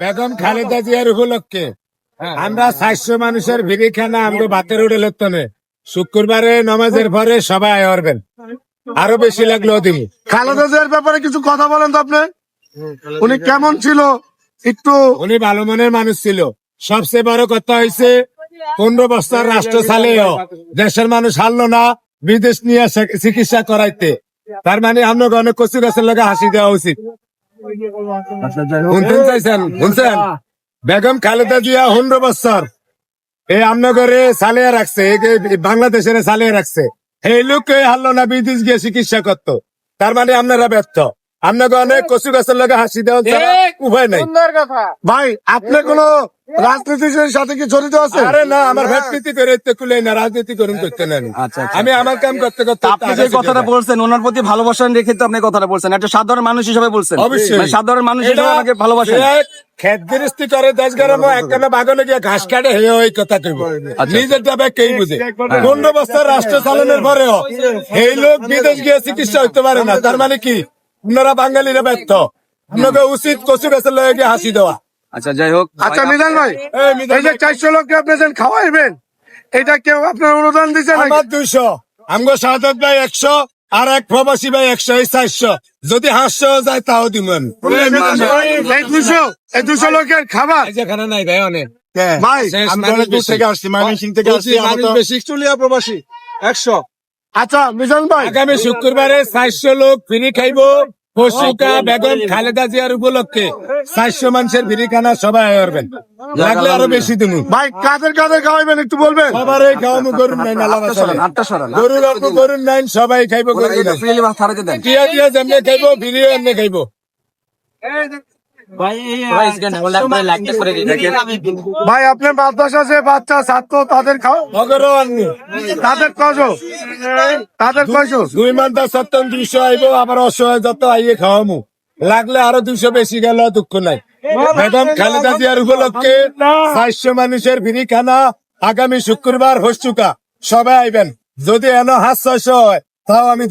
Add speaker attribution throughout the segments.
Speaker 1: বেগম খালেদা জিয়ার উপলক্ষে আমরা চারশো মানুষের ভিড়ি খানা আমরা বাতের উঠে লক্ষণে শুক্রবারে নমাজের পরে সবাই আয় করবেন আরও বেশি লাগল দিন
Speaker 2: খালেদা জিয়ার ব্যাপারে কিছু কথা বলেন তো আপনি? উনি কেমন ছিল? একটু
Speaker 1: উনি ভালো মনের মানুষ ছিল। সবচেয়ে বড় কথা হয়েছে পনেরো বছর রাষ্ট্র চালেও দেশের মানুষ হারলো না বিদেশ নিয়ে চিকিৎসা করাইতে। তার মানে আমরা অনেক কচু গাছের লোকে হাসি দেওয়া উচিত। শুনতেন চাইছেন? শুনছেন? বেগম খালেদা জিয়া পনেরো বছর। এই আমনগরে সালিয়া রাখছে বাংলাদেশের সালিয়া রাখছে। এই লোক হারলো না বিদেশ গিয়ে চিকিৎসা করতো। তার মানে আপনারা ব্যর্থ। আপনাকে অনেক কচু গাছের লোকে হাসি দেওয়া ছাড়া উভয় নাই।
Speaker 2: ভাই আপনি কোন রাজনীতির সাথে কি জড়িত আছে
Speaker 1: আরে না আমার রাজনীতি করে কুলে না রাজনীতি করুন করতে না আমি।
Speaker 3: আচ্ছা, আচ্ছা।
Speaker 1: আমি আমার কাম করতে করতে
Speaker 3: আপনি যে কথাটা বলছেন ওনার প্রতি ভালোবাসা রেখে তো আপনি কথাটা বলছেন। একটা সাধারণ মানুষ হিসেবে বলছেন।
Speaker 1: অবশ্যই।
Speaker 3: মানে সাধারণ মানুষ হিসেবে ওনাকে ভালোবাসেন।
Speaker 1: খেত গৃহস্থি করে দেশ গরম একখানা বাগানে গিয়ে ঘাস কাটে হে ওই কথা কইব।
Speaker 3: আচ্ছা।
Speaker 1: নিজের যাবে কেই বুঝে? পনেরো বছর রাষ্ট্র চালনের পরেও এই লোক বিদেশ গিয়ে চিকিৎসা হইতে পারে না। তার মানে কি? আপনারা বাঙালিরা ব্যর্থ। আপনাকে উচিত কচু গাছের লয়ে গিয়ে হাসি দেওয়া।
Speaker 3: আচ্ছা যাই হোক
Speaker 2: আচ্ছা মিজান ভাই
Speaker 1: এই
Speaker 2: যে চারশো লোককে আপনি খাওয়াইবেন এটা কেউ আপনার অনুদান দিচ্ছে
Speaker 1: আমার দুইশো আমগো শাহাদ ভাই একশো আর এক প্রবাসী ভাই একশো এই চারশো। যদি হাসশো যায় তাও দিবেন
Speaker 2: এই দুশো এই দুশো লোকের খাবার।
Speaker 1: যেখানে নাই ভাই অনেক।
Speaker 2: ভাই আমি। থেকে আসছি ময়মনসিং থেকে আসছি
Speaker 1: বেশি চুলিয়া প্রবাসী একশো।
Speaker 2: আচ্ছা মিজান ভাই।
Speaker 1: আগামী শুক্রবারে চারশো লোক ফিরি খাইব পশুকা বেগম খালেদা জিয়ার উপলক্ষে চারশো মানুষের ফিরি খানা সবাই করবেন। লাগলে আরও বেশি দিন।
Speaker 2: ভাই কাদের কাদের খাওয়াইবেন একটু বলবেন?
Speaker 1: সবার এই খাওয়ামু করুন নাই নালা
Speaker 3: আটটা সরান আটটা সরান
Speaker 1: গরুর অল্প করুন নাই সবাই খাইব গরু নাই।
Speaker 3: ফ্রিলি থারাতে দেন।
Speaker 1: টিয়া টিয়া যেমনি খাইব ফিরিও এমনি খাইব।
Speaker 2: ভাই আপনার মাদ্রাসা যে বাচ্চা ছাত্র তাদের খাও। তাদের কজো তাদের কয়শো?
Speaker 1: দুই মান্তা সত্তর দুইশো আইব আবার অসহায় যত আইয়ে খাওয়ামু। লাগলে আরও দুইশো বেশি গেল দুঃখ নাই। ম্যাডাম খালেদা জিয়ার উপলক্ষে চারশো মানুষের ফিরি খানা আগামী শুক্রবার হস্তুকা সবাই আইবেন। যদি এন হাত ছয়শো হয় তাও আমি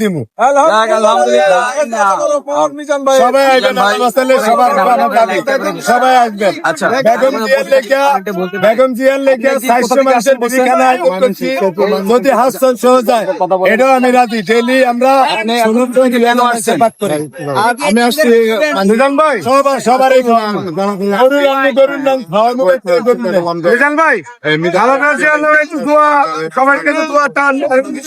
Speaker 1: সবাই। সবাই আসবেন।
Speaker 3: আচ্ছা।
Speaker 1: বেগম জিয়ার বেগম জিয়ার মানুষের যদি যায় এটাও আমি রাজি। ডেলি আমরা
Speaker 2: আমি আসছি মিজান ভাই
Speaker 1: সবার সবার গরুর রান্না গরুর নাম খাওয়ানো
Speaker 2: ভাই ভালো দোয়া। টান।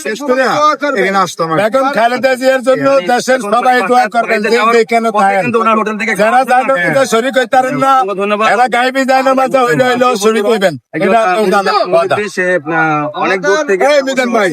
Speaker 2: শেষ করে এখানে কি।
Speaker 1: বেগম খালেদা জিয়ার জন্য দেশের সবাই দোয়া করবেন যে যে কেন থাকেন
Speaker 3: কিন্তু ওনার হোটেল থেকে
Speaker 1: যারা জানো কিন্তু হইতারেন না এরা গাইবি যায় না মাঝে হইলে হইলেও হইবেন এটা
Speaker 3: অনেক দূর থেকে
Speaker 1: মিজান ভাই